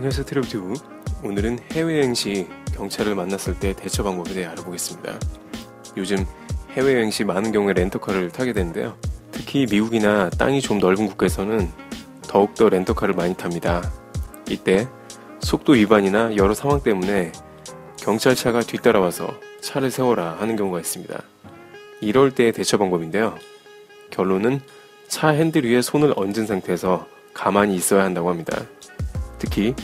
안녕하세요 트래블튜브. 오늘은 해외여행 시 경찰을 만났을 때 대처 방법에 대해 알아보겠습니다. 요즘 해외여행 시 많은 경우에 렌터카를 타게 되는데요. 특히 미국이나 땅이 좀 넓은 국가에서는 더욱더 렌터카를 많이 탑니다. 이때 속도 위반이나 여러 상황 때문에 경찰차가 뒤따라와서 차를 세워라 하는 경우가 있습니다. 이럴 때의 대처 방법인데요. 결론은 차 핸들 위에 손을 얹은 상태에서 가만히 있어야 한다고 합니다 특히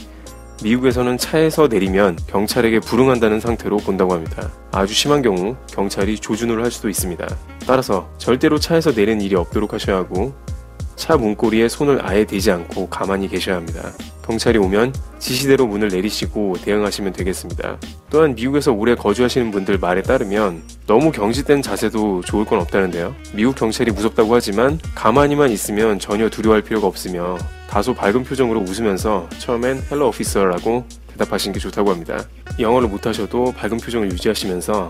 미국에서는 차에서 내리면 경찰에게 불응한다는 상태로 본다고 합니다. 아주 심한 경우 경찰이 조준을 할 수도 있습니다. 따라서 절대로 차에서 내리는 일이 없도록 하셔야 하고 차 문고리에 손을 아예 대지 않고 가만히 계셔야 합니다. 경찰이 오면 지시대로 문을 내리시고 대응하시면 되겠습니다. 또한 미국에서 오래 거주하시는 분들 말에 따르면 너무 경직된 자세도 좋을 건 없다는데요. 미국 경찰이 무섭다고 하지만 가만히만 있으면 전혀 두려워할 필요가 없으며 다소 밝은 표정으로 웃으면서 처음엔 헬로 오피서라고 대답하시는 게 좋다고 합니다. 영어를 못하셔도 밝은 표정을 유지하시면서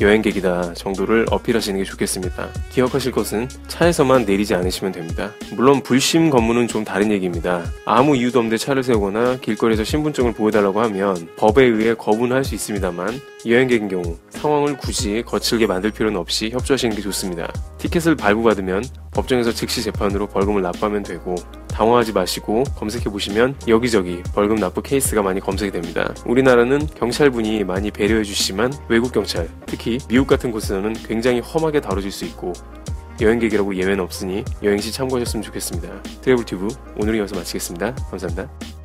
여행객이다 정도를 어필하시는 게 좋겠습니다. 기억하실 것은 차에서만 내리지 않으시면 됩니다. 물론 불심 검문은 좀 다른 얘기입니다. 아무 이유도 없는데 차를 세우거나 길거리에서 신분증을 보여달라고 하면 법에 의해 거부는 할 수 있습니다만 여행객인 경우 상황을 굳이 거칠게 만들 필요는 없이 협조하시는 게 좋습니다. 티켓을 발부받으면 법정에서 즉시 재판으로 벌금을 납부하면 되고 당황하지 마시고 검색해 보시면 여기저기 벌금 납부 케이스가 많이 검색이 됩니다. 우리나라는 경찰분이 많이 배려해 주시지만 외국 경찰, 특히 미국 같은 곳에서는 굉장히 험하게 다뤄질 수 있고 여행객이라고 예외는 없으니 여행 시 참고하셨으면 좋겠습니다. 트래블 튜브 오늘은 여기서 마치겠습니다. 감사합니다.